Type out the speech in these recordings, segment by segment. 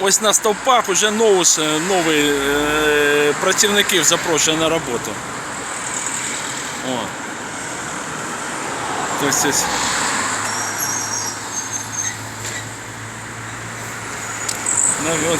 Ось на стовпах вже новус, е, нові е, працівників запрошує на роботу. О. Тобто.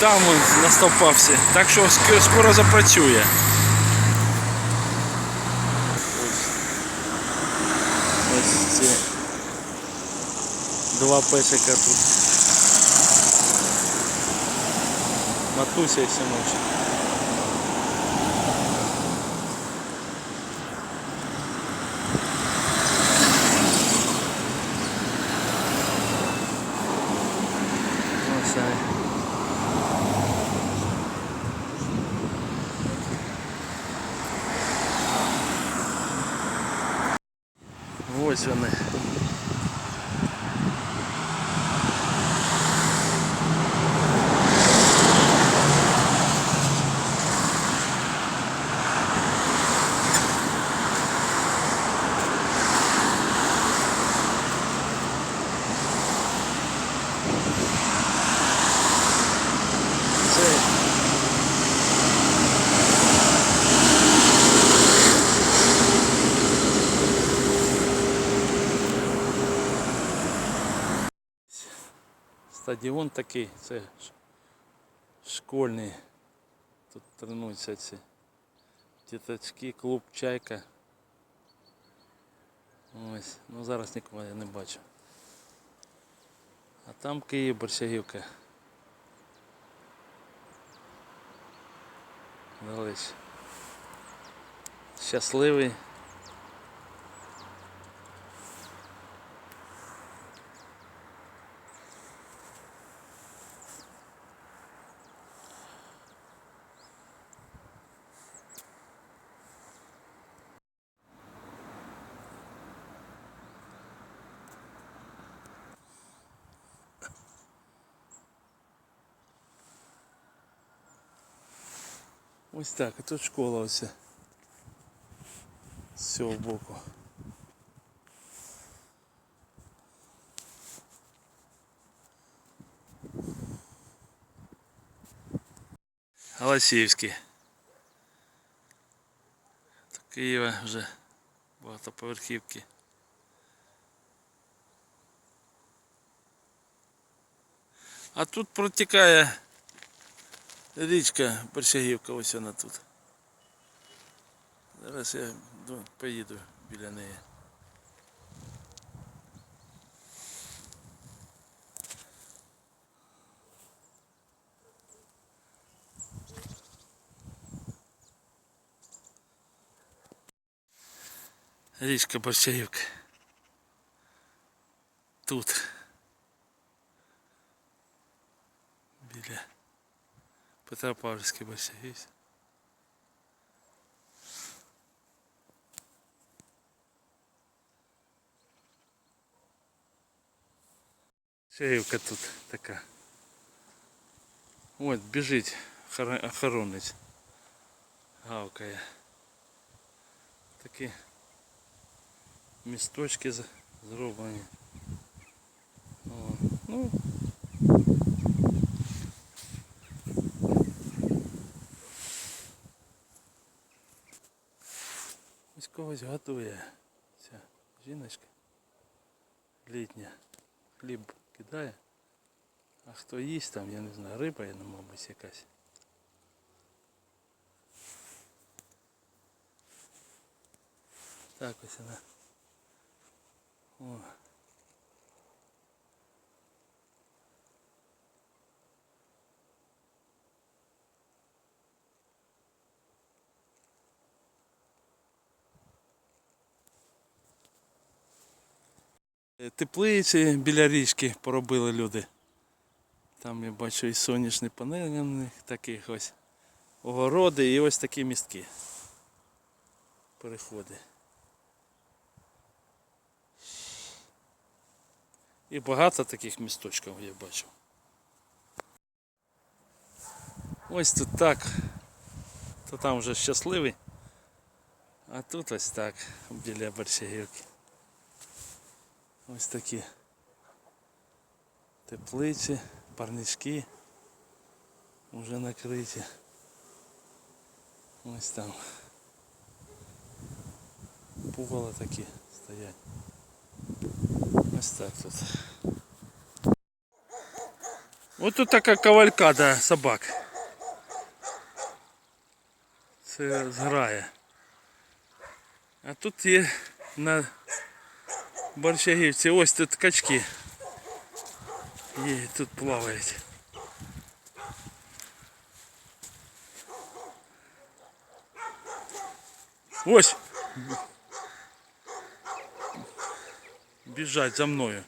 Там он на стовпах всі. Так що скоро запрацює. Ось ці два песика тут. Матуся і синочок. Ось вони. Стадіон такий, це школьний. Тут тренуються ці діточки, клуб Чайка. Ось, ну зараз нікого я не бачу. А там Київ Борщагівка. Далеч. Щасливий. Ось так, а тут школа ось. З цього боку. Галасіївський. До Києва вже багатоповерхівки. А тут протікає річка Борщагівка, ось вона тут. Зараз я ну, поїду біля неї. Річка Борщагівка. Тут. Біля Петропавлівський Борщагівський. Шеївка тут така. От, біжить охора- охоронець. Гавкає. Такі місточки з- зроблені. О, ну. Ось готує ця жіночка літня. Хліб кидає. А хто їсть там, я не знаю, риба, я не мабуть, якась. Так ось вона. О. Теплиці біля річки поробили люди. Там я бачу і сонячні панелі таких ось огороди і ось такі містки. Переходи. І багато таких місточків я бачу. Ось тут так. То там вже щасливий. А тут ось так, біля Борщагівки. Ось такі теплиці, парнички. Уже накриті. Ось там. Пугало такі стоять. Ось так тут. Ось тут така кавалькада собак. Це зграє. А тут є на Борщагівці ось тут качки. І тут плавають. Ось. Біжать за мною.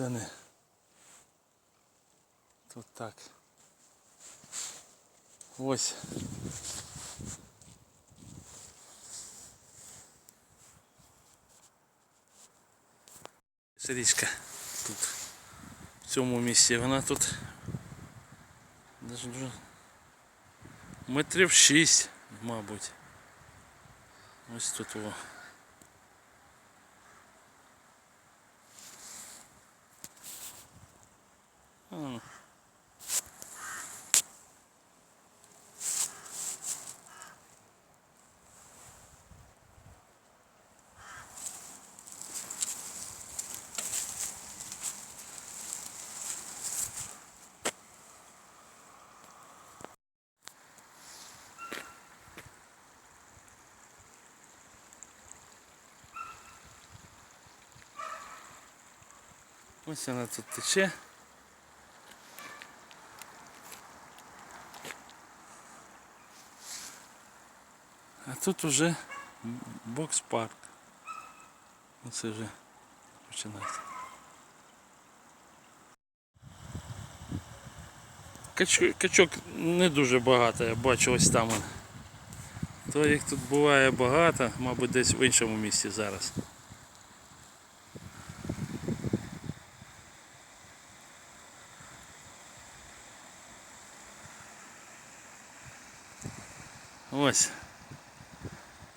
Вони. Тут так. Ось. Річка тут. В цьому місці вона тут. Даже дуже метрів шість, мабуть. Ось тут о. А. Ось вона тут тече. А тут уже бокс-парк. Оце вже починається. Качок, качок не дуже багато, я бачу ось там. То їх тут буває багато, мабуть, десь в іншому місці зараз. Ось.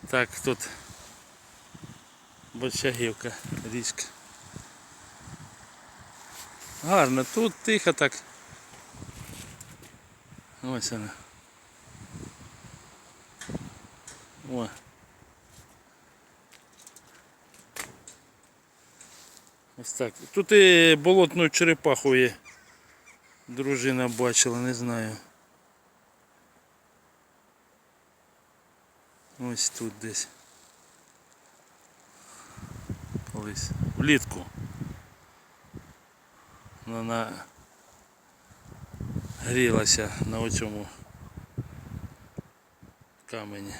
Так, тут Борщагівка, річка. Гарно, тут тихо так. Ось вона. О. Ось так. Тут і болотну черепаху є. Дружина бачила, не знаю. Ось тут десь. Колись. Влітку. Вона грілася на оцьому камені.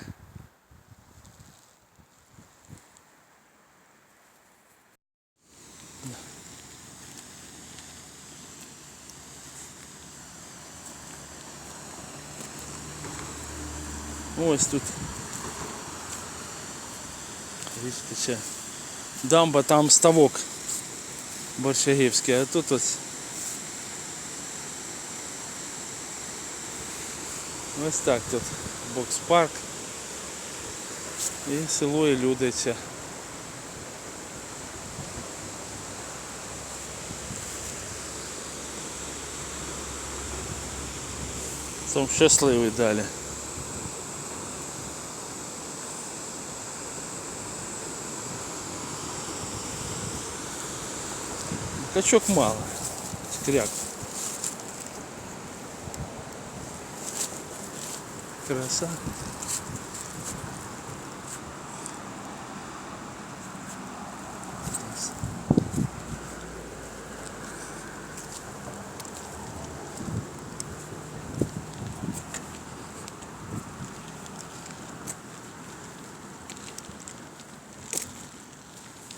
Ось тут Річка ще. Дамба, там ставок Борщагівський, а тут ось. Ось так тут бокс-парк. І село і люди це. Сам щасливий далі. Качок мало. Кряк. Краса.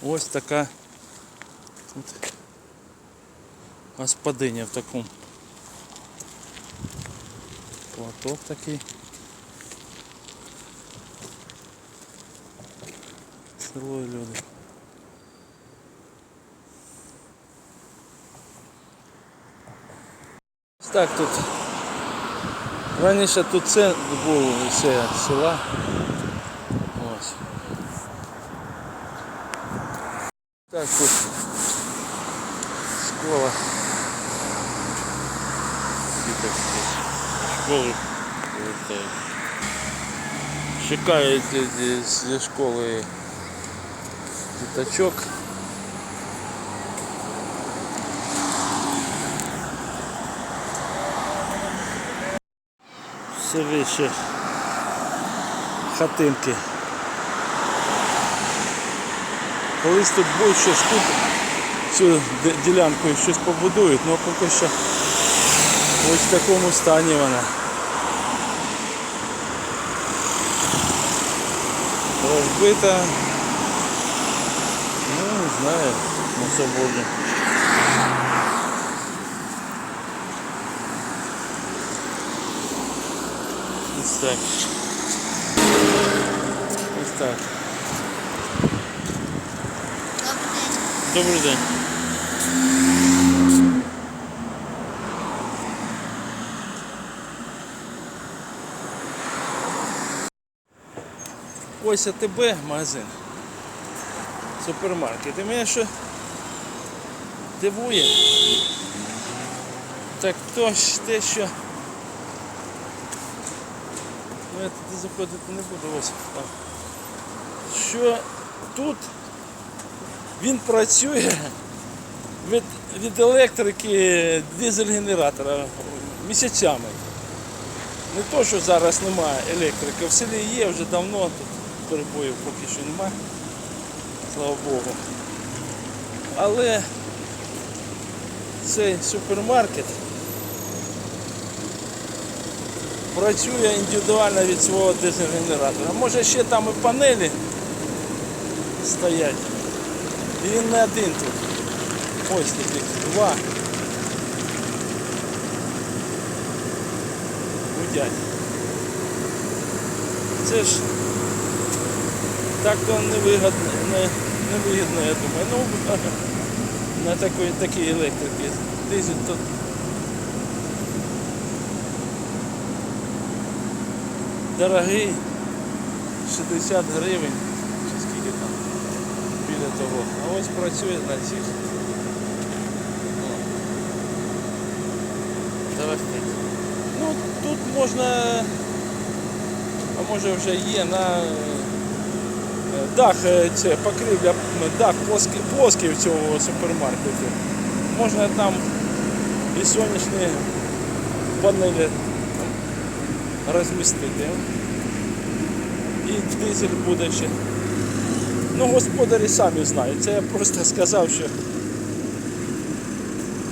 Ось така тут господиня в такому. Платок такий. село і люди. Так тут. Раніше тут це був ще села. Ось. Так тут школа. Школи повертають. Чекають зі школи діточок. Все вище хатинки. Колись тут буде щось тут, цю ділянку щось побудують, але поки що ось в такому стані вона. Розбита. Ну, не знаю, на свободі. Ось так. Ось так. Добрий день. Ось АТБ магазин. Супермаркет. І мене що дивує. Так то ж те, що. Ну я туди заходити не буду ось там. Що тут він працює від, від електрики дизель-генератора місяцями. Не то, що зараз немає електрики, в селі є вже давно, тут перебоїв поки що немає, слава Богу. Але цей супермаркет працює індивідуально від свого дизель-генератора. Може ще там і панелі стоять. І він не один тут. Ось таких два. Гудять. Це ж так то невигідно, не, невигідно, я думаю. Ну, на такої, такій електрики. Дизель тут дорогий, 60 гривень, чи скільки там біля того. А ось працює на цих. Ну, тут можна, а може вже є на дах, е, це покрівля, дах плоский, плоский в цього супермаркету. Можна там і сонячні панелі розмістити. І дизель буде ще. Ну, господарі самі знають. Це я просто сказав, що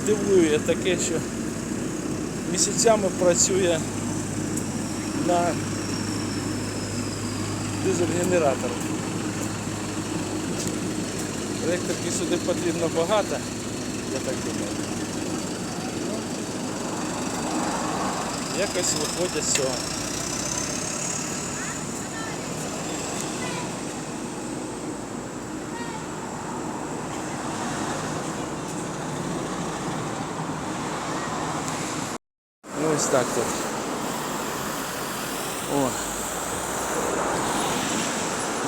дивує таке, що місяцями працює на дизель-генераторах. Електрики сюди потрібно багато, я так думаю. Ну, Якось виходять з цього. Ну ось так тут. О.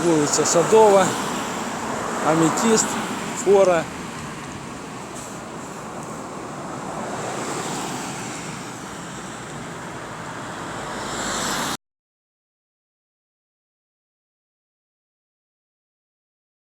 Вулиця Садова, Аметіст, Фора.